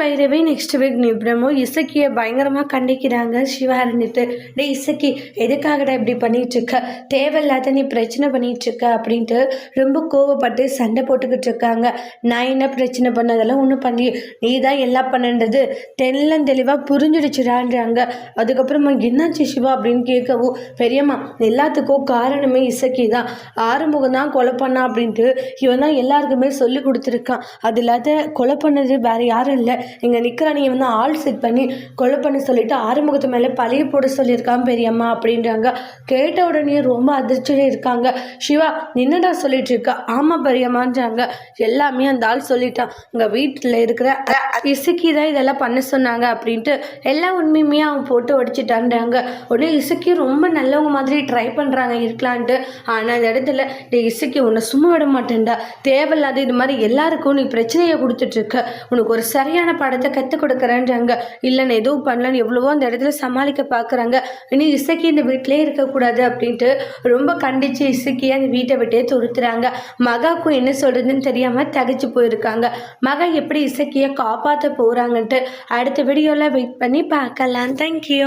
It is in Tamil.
பைரவி நெக்ஸ்ட் வீக் நிபுணமும் இசக்கியை பயங்கரமாக கண்டிக்கிறாங்க சிவா இருந்துட்டு. டே இசக்கி எதுக்காகடா இப்படி பண்ணிகிட்ருக்க இருக்க தேவையில்லாத நீ பிரச்சனை பண்ணிகிட்ருக்க இருக்க அப்படின்ட்டு ரொம்ப கோவப்பட்டு சண்டை போட்டுக்கிட்டு இருக்காங்க. நான் என்ன பிரச்சனை பண்ணதெல்லாம் ஒன்றும் பண்ணி நீ தான் எல்லாம் பண்ணுன்றது தெல்லம் தெளிவாக புரிஞ்சிடுச்சுடான்றாங்க. அதுக்கப்புறமா என்னாச்சு சிவா? அப்படின்னு கேட்கவும் பெரியம்மா எல்லாத்துக்கும் காரணமே இசக்கி தான். ஆறுமுகம் தான் கொலை பண்ணா அப்படின்ட்டு இவன் தான் எல்லாருக்குமே சொல்லி கொடுத்துருக்கான். அது இல்லாத கொலை பண்ணது வேறு யாரும் இல்லை. இங்கே நிற்கிறானே வந்து ஆள் செட் பண்ணி கொலை பண்ண சொல்லிட்டு ஆறுமுகத்து மேலே பழைய போட சொல்லியிருக்கான் பெரியம்மா அப்படின்றாங்க. கேட்ட உடனே ரொம்ப அதிர்ச்சியில் இருக்காங்க. சிவா நின்னடா சொல்லிட்டு இருக்க. ஆமாம் பெரியம்மான்றாங்க. எல்லாமே அந்த ஆள் சொல்லிட்டான். இங்கே வீட்டில் இருக்கிற இசுக்கி தான் இதெல்லாம் பண்ண சொன்னாங்க அப்படின்ட்டு எல்லா உண்மையுமே அவன் போட்டு உடச்சிட்டான்றாங்க உடனே இசுக்கி ரொம்ப நல்லவங்க மாதிரி ட்ரை பண்ணுறாங்க இருக்கலான்ட்டு. ஆனால் அந்த இடத்துல டே இசுக்கி உன்னை சும்மா விட மாட்டேன்டா. தேவையில்லாத இது மாதிரி எல்லாருக்கும் நீ பிரச்சனையை கொடுத்துட்டு இருக்க. உனக்கு ஒரு சரியான படத்தை கற்றுக் கொடுக்குறேன்றாங்க. இல்லை நான் எதுவும் பண்ணலன்னு எவ்வளவோ அந்த இடத்துல சமாளிக்க பார்க்குறாங்க இனி இசைக்கு இந்த வீட்டிலே இருக்கக்கூடாது அப்படின்ட்டு ரொம்ப கண்டித்து இசக்கி அந்த வீட்டை விட்டே துருத்துறாங்க. மகாக்கும் என்ன சொல்கிறதுன்னு தெரியாமல் தகைச்சு போயிருக்காங்க. மகா எப்படி இசைக்கியை காப்பாற்ற போகிறாங்கன்ட்டு அடுத்த வீடியோவில் வெயிட் பண்ணி பார்க்கலாம். தேங்க்யூ